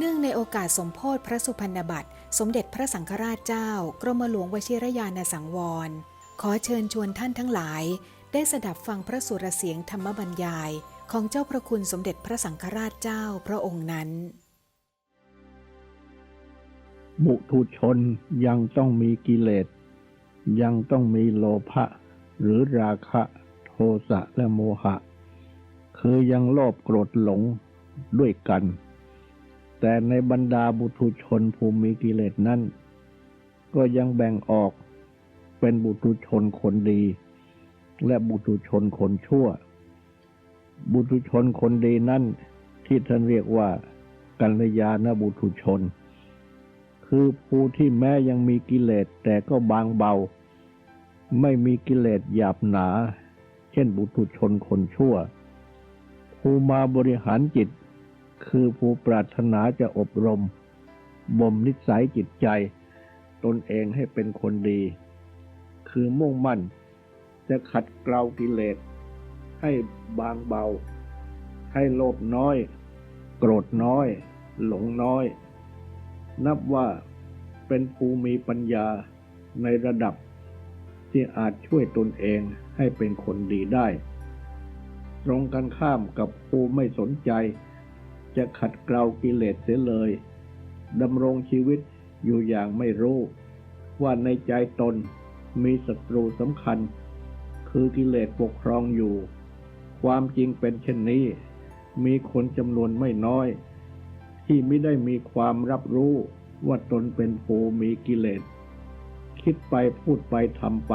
เนื่องในโอกาสสมโพธิพระสุพรรณบัตร สมเด็จพระสังฆราชเจ้า กรมหลวงวชิรยานสังวร ขอเชิญชวนท่านทั้งหลาย ได้สดับฟังพระสุรเสียงธรรมบรรยาย ของเจ้าพระคุณสมเด็จพระสังฆราชเจ้าพระองค์นั้น บุถุชนยังต้องมีกิเลส ยังต้องมีโลภะหรือราคะโทสะและโมหะ คือยังโลภโกรธหลงด้วยกัน แต่ในบรรดาบุถุชนผู้มีกิเลสนั้น ก็ยังแบ่งออกเป็นบุตุชนคนดี และบุตุชนคนชั่ว บุตุชนคนดีนั่นที่ท่านเรียกว่ากัลยาณบุตุชน คือผู้ที่แม้ยังมีกิเลสแต่ก็บางเบา ไม่มีกิเลสหยาบหนา เช่นบุตุชนคนชั่ว ผู้มาบริหารจิต คือผู้ปรารถนาจะอบรม บ่มนิสัยจิตใจ ตนเองให้เป็นคนดี คือมุ่งมั่น จะขัดเกลากิเลส ให้บางเบา ให้โลภน้อย โกรธน้อย หลงน้อย นับว่าเป็นผู้มีปัญญาในระดับที่อาจช่วยตนเองให้เป็นคนดีได้ ตรงกันข้ามกับผู้ไม่สนใจ จะขัดเกลากิเลสเสียเลยดำรงชีวิตอยู่อย่างไม่รู้ ว่าในใจตนมีศัตรูสำคัญ คือกิเลสปกครองอยู่ ความจริงเป็นเช่นนี้ มีคนจำนวนไม่น้อย ที่ไม่ได้มีความรับรู้ว่าตนเป็นผู้มีกิเลส คิดไปพูดไปทำไป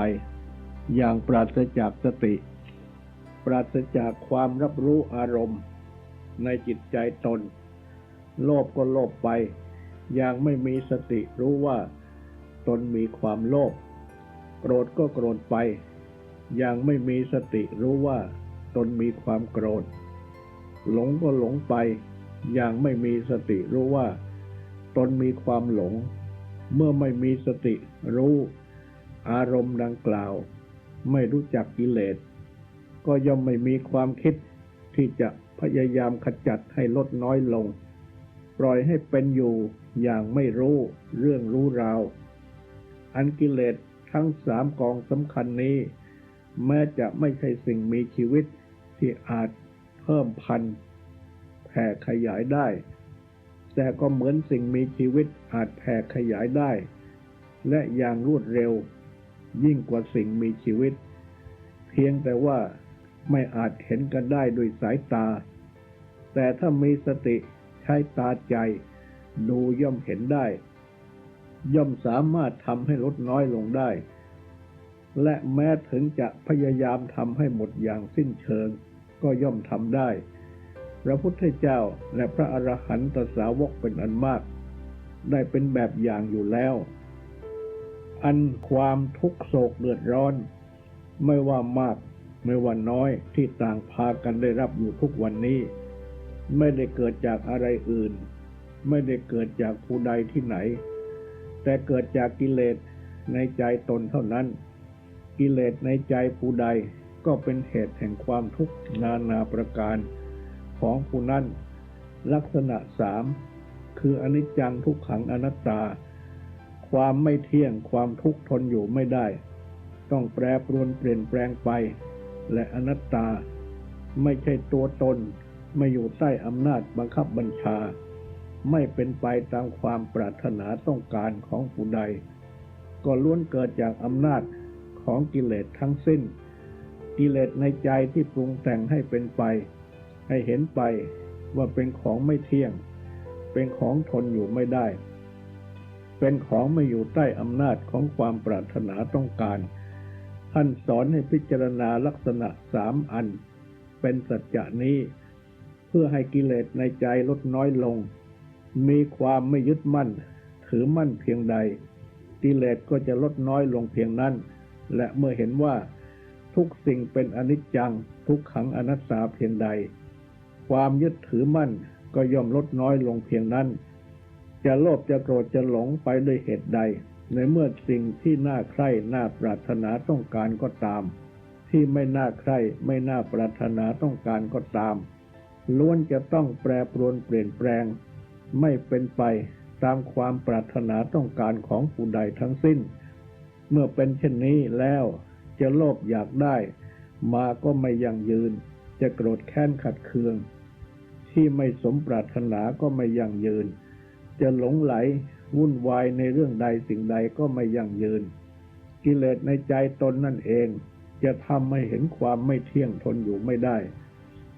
อย่างปราศจากสติ ปราศจากความรับรู้อารมณ์ ในจิตใจตน โลภก็โลภไป อย่างไม่มีสติรู้ว่า ตนมีความโลภโกรธก็โกรธไป อย่างไม่มีสติรู้ว่า ตนมีความโกรธ หลงก็หลงไป อย่างไม่มีสติรู้ว่า ตนมีความหลง เมื่อไม่มีสติรู้ อารมณ์ดังกล่าว ไม่รู้จักกิเลสก็ย่อมไม่มีความคิดที่จะ พยายามขจัดให้ลดน้อยลง ปล่อยให้เป็นอยู่อย่างไม่รู้เรื่องรู้ราว อันกิเลสทั้งสามกองสำคัญนี้ แม้จะไม่ใช่สิ่งมีชีวิตที่อาจเพิ่มพันธุ์แผ่ขยายได้ แต่ก็เหมือนสิ่งมีชีวิตอาจแผ่ขยายได้ และอย่างรวดเร็ว ยิ่งกว่าสิ่งมีชีวิต เพียงแต่ว่า ไม่อาจเห็นกันได้ด้วยสายตา แต่ถ้ามีสติใช้ตาใจ ดูย่อมเห็นได้ ย่อมสามารถทำให้ลดน้อยลงได้ และแม้ถึงจะพยายามทำให้หมดอย่างสิ้นเชิง ก็ย่อมทำได้ พระพุทธเจ้าและพระอรหันตสาวกเป็นอันมาก ได้เป็นแบบอย่างอยู่แล้ว อันความทุกโศกเดือดร้อน ไม่ว่ามาก ไม่ว่าน้อยที่ต่างพากันได้รับอยู่ทุกวันนี้ ไม่ได้เกิดจากอะไรอื่น ไม่ได้เกิดจากผู้ใดที่ไหน แต่เกิดจากกิเลสในใจตนเท่านั้น กิเลสในใจผู้ใดก็เป็นเหตุแห่งความทุกข์นานาประการของผู้นั้นลักษณะสามคืออนิจจังทุกขังอนัตตา ความไม่เที่ยงความทุกข์ทนอยู่ไม่ได้ ต้องแปรปรวนเปลี่ยนแปลงไป และอนัตตาไม่ใช่ตัวตน ไม่อยู่ใต้อำนาจบังคับบัญชา ไม่เป็นไปตามความปรารถนาต้องการของผู้ใด ก็ล้วนเกิดจากอำนาจของกิเลสทั้งสิ้น กิเลสในใจที่ปรุงแต่งให้เป็นไป ให้เห็นไปว่าเป็นของไม่เที่ยง เป็นของทนอยู่ไม่ได้ เป็นของไม่อยู่ใต้อำนาจของความปรารถนาต้องการ ท่านสอนให้พิจารณาลักษณะสามอัน เป็นสัจจะนี้ เพื่อให้กิเลสในใจลดน้อยลง มีความไม่ยึดมั่น ถือมั่นเพียงใด กิเลสก็จะลดน้อยลงเพียงนั้น และเมื่อเห็นว่าทุกสิ่งเป็นอนิจจัง ทุกขังอนัตตาเพียงใด ความยึดถือมั่นก็ย่อมลดน้อยลงเพียงนั้น จะโลภจะโกรธจะหลงไปด้วยเหตุใด ในเมื่อสิ่งที่น่าใคร่น่าปรารถนาต้องการก็ตาม ที่ไม่น่าใคร่ไม่น่าปรารถนาต้องการก็ตาม ล้วนจะต้องแปรปรวนเปลี่ยนแปลง ไม่เป็นไปตามความปรารถนาต้องการของผู้ใดทั้งสิ้น เมื่อเป็นเช่นนี้แล้วจะโลภอยากได้ มาก็ไม่ยั่งยืน จะโกรธแค้นขัดเคือง ที่ไม่สมปรารถนาก็ไม่ยั่งยืน จะหลงไหล วุ่นวายในเรื่องใดสิ่งใดก็ไม่ยั่งยืน กิเลสในใจตนนั่นเองจะทำให้เห็นความไม่เที่ยงทนอยู่ไม่ได้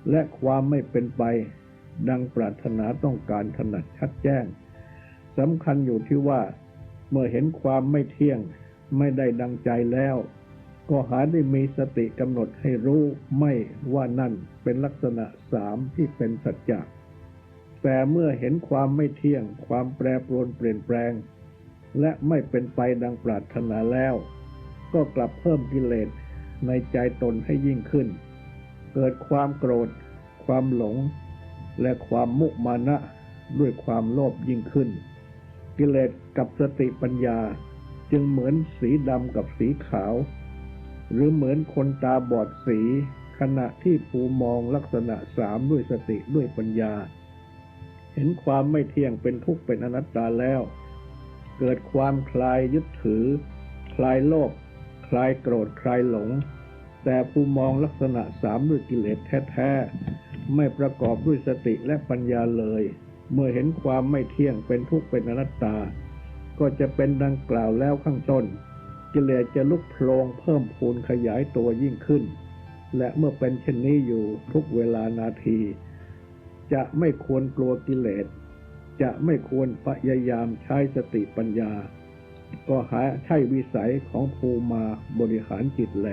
และความไม่เป็นไป ดังปรารถนาต้องการถนัดชัดแจ้งสำคัญอยู่ที่ว่า เมื่อเห็นความไม่เที่ยงไม่ได้ดังใจแล้ว ก็หาได้มีสติกำหนดให้รู้ไม่ว่านั่นเป็นลักษณะสามที่เป็นสัจจะ แต่เมื่อเห็นความไม่เที่ยง ความแปรปรวนเปลี่ยนแปลง และไม่เป็นไปดังปรารถนาแล้ว ก็กลับเพิ่มกิเลสในใจตนให้ยิ่งขึ้น เกิดความโกรธ ความหลง และความมุมานะด้วยความโลภยิ่งขึ้น กิเลสกับสติปัญญาจึงเหมือนสีดำกับสีขาว หรือเหมือนคนตาบอดสี ขณะที่ปูมองลักษณะสามด้วยสติด้วยปัญญา เห็นความไม่เที่ยงเป็นทุกข์เป็นอนัตตาแล้ว เกิดความคลายยึดถือ คลายโลภคลายโกรธคลายหลง แต่ผู้มองลักษณะสามด้วยกิเลสแท้ๆไม่ประกอบด้วยสติและปัญญาเลย เมื่อเห็นความไม่เที่ยงเป็นทุกข์เป็นอนัตตา ก็จะเป็นดังกล่าวแล้วข้างต้น กิเลสจะลุกโพลงเพิ่มพูนขยายตัวยิ่งขึ้น และเมื่อเป็นเช่นนี้อยู่ทุกเวลานาที จะไม่ควรกลัวกิเลส จะไม่ควรพยายามใช้สติปัญญา ก็หาใช่วิสัยของภูมาบริหารจิตแล